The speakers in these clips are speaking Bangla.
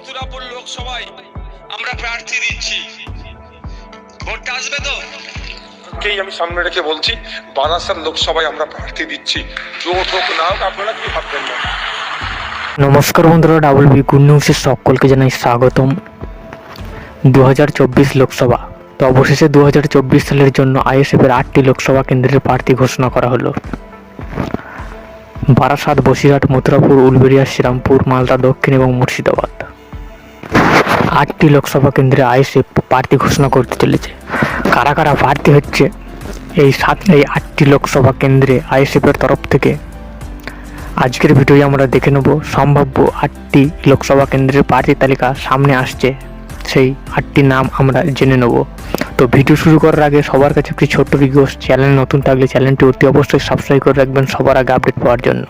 মথুরাপুর লোকসভায় আমরা প্রার্থী দিচ্ছি। ভোটটা আসবে তো? কেই আমি সামনে রেখে বলছি বারাসাত লোকসভায় আমরা প্রার্থী দিচ্ছি। জোট হোক না হোক আপনারা কি ভাববেন না? নমস্কার বন্ধুরা ডাবল বি গুড নিউজের সকলকে জানাই স্বাগতম। দু হাজার চব্বিশ লোকসভা। তো অবশেষে দু হাজার চব্বিশ সালের জন্য আইএসএফের আটটি লোকসভা কেন্দ্রের প্রার্থী ঘোষণা করা হলো। বারাসাত বসিরহাট মথুরাপুর উলবেড়িয়া শ্রীরামপুর মালদা দক্ষিণ এবং মুর্শিদাবাদ। আটটি লোকসভা কেন্দ্রে আইএসএফ প্রার্থী ঘোষণা করতে চলেছে। কারা কারা প্রার্থী হচ্ছে এই সাত, এই আটটি লোকসভা কেন্দ্রে আইএসএফের তরফ থেকে? আজকের ভিডিওয়ে আমরা দেখে নেব সম্ভাব্য আটটি লোকসভা কেন্দ্রের প্রার্থী তালিকা সামনে আসছে। সেই আটটি নাম আমরা জেনে নেব। তো ভিডিও শুরু করার আগে সবার কাছে একটি ছোট্ট রিকোয়েস্ট চ্যানেল নতুন থাকলে চ্যানেলটি অতি অবশ্যই সাবস্ক্রাইব করে রাখবেন সবার আগে আপডেট পাওয়ার জন্য।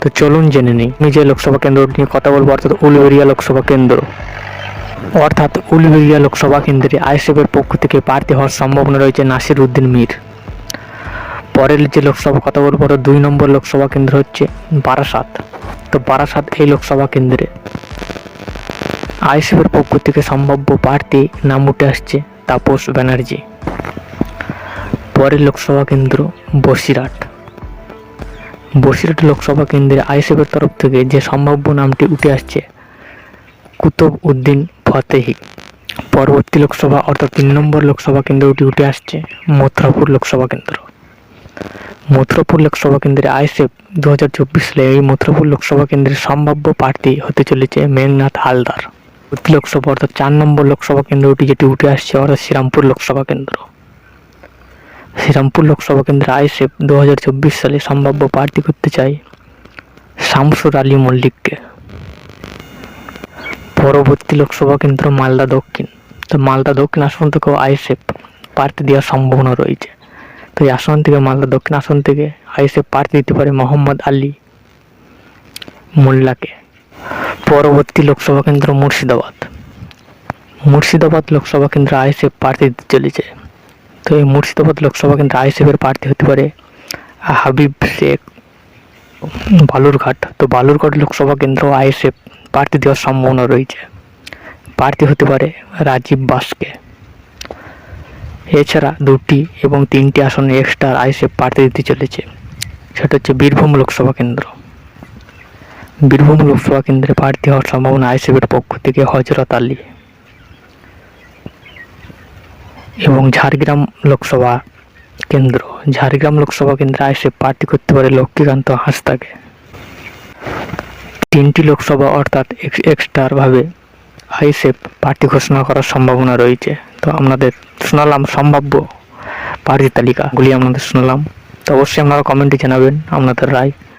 তো চলুন জেনে নিই যে লোকসভা কেন্দ্র নিয়ে কথা বলব, অর্থাৎ উলবেরিয়া লোকসভা কেন্দ্র। অর্থাৎ উলবেরিয়া লোকসভা কেন্দ্রে আইএসএফের পক্ষ থেকে প্রার্থী হওয়ার সম্ভাবনা রয়েছে নাসির উদ্দিন মীর। পরের যে লোকসভা, কথা বলব দুই নম্বর লোকসভা কেন্দ্র হচ্ছে বারাসাত। তো বারাসাত এই লোকসভা কেন্দ্রে আইএসএফের পক্ষ থেকে সম্ভাব্য প্রার্থী নাম উঠে আসছে তাপস ব্যানার্জি। পরের লোকসভা কেন্দ্র বসিরহাট। বসিরহাট লোকসভা কেন্দ্রে আইএসএফের তরফ থেকে যে সম্ভাব্য নামটি উঠে আসছে কুতুব উদ্দিন ফতেহি। পরবর্তী লোকসভা, অর্থাৎ তিন নম্বর লোকসভা কেন্দ্রটি উঠে আসছে মথুরাপুর লোকসভা কেন্দ্র। মথুরাপুর লোকসভা কেন্দ্রে আইসেফ দু হাজার চব্বিশ সালে এই মথুরাপুর লোকসভা কেন্দ্রের সম্ভাব্য প্রার্থী হতে চলেছে মেঘনাথ হালদার। লোকসভা, অর্থাৎ চার নম্বর লোকসভা কেন্দ্রটি যেটি উঠে আসছে, অর্থাৎ শ্রীরামপুর লোকসভা কেন্দ্র। শ্রীরামপুর লোকসভা কেন্দ্রে আইসেফ দু হাজার চব্বিশ সালে সম্ভাব্য প্রার্থী করতে চায় শামসুর আলী মল্লিককে। পরবর্তী লোকসভা কেন্দ্র মালদা দক্ষিণ। তো মালদা দক্ষিণ আসন থেকেও আইএসএফ প্রার্থী দেওয়ার সম্ভাবনা রয়েছে। তো এই আসন থেকে, মালদা দক্ষিণ আসন থেকে আইএসএফ প্রার্থী দিতে পারে মোহাম্মদ আলী মোল্লাকে। পরবর্তী লোকসভা কেন্দ্র মুর্শিদাবাদ। মুর্শিদাবাদ লোকসভা কেন্দ্রে আইএসএফ প্রার্থী দিতে চলেছে। তো এই মুর্শিদাবাদ লোকসভা কেন্দ্রে আইএসএফের প্রার্থী হতে পারে হাবিব শেখ বালুরঘাট। তো বালুরঘাট লোকসভা কেন্দ্র আইএসএফ প্রার্থী দেওয়ার সম্ভাবনা রয়েছে। প্রার্থী হতে পারে রাজীব বাসকে। এছাড়া দুটি এবং তিনটি আসনে এক্সট্রা আইএসএফ প্রার্থী দিতে চলেছে। সেটা হচ্ছে বীরভূম লোকসভা কেন্দ্র। বীরভূম লোকসভা কেন্দ্রে প্রার্থী হওয়ার সম্ভাবনা আইএসএফের পক্ষ থেকে হজরত আলী এবং ঝাড়গ্রাম লোকসভা কেন্দ্র। ঝাড়গ্রাম লোকসভা কেন্দ্রে আইএসএফ প্রার্থী করতে পারে লক্ষ্মীকান্ত হাঁসদাকে। তিনটি লোকসভা অর্থাৎ এক্সট্রাভাবে আইসেফ পার্টি ঘোষণা করার সম্ভাবনা রয়েছে। তো আপনাদের শোনালাম সম্ভাব্য প্রার্থী তালিকাগুলি আপনাদের শোনালাম। তো অবশ্যই আপনারা কমেন্টে জানাবেন আপনাদের রায়।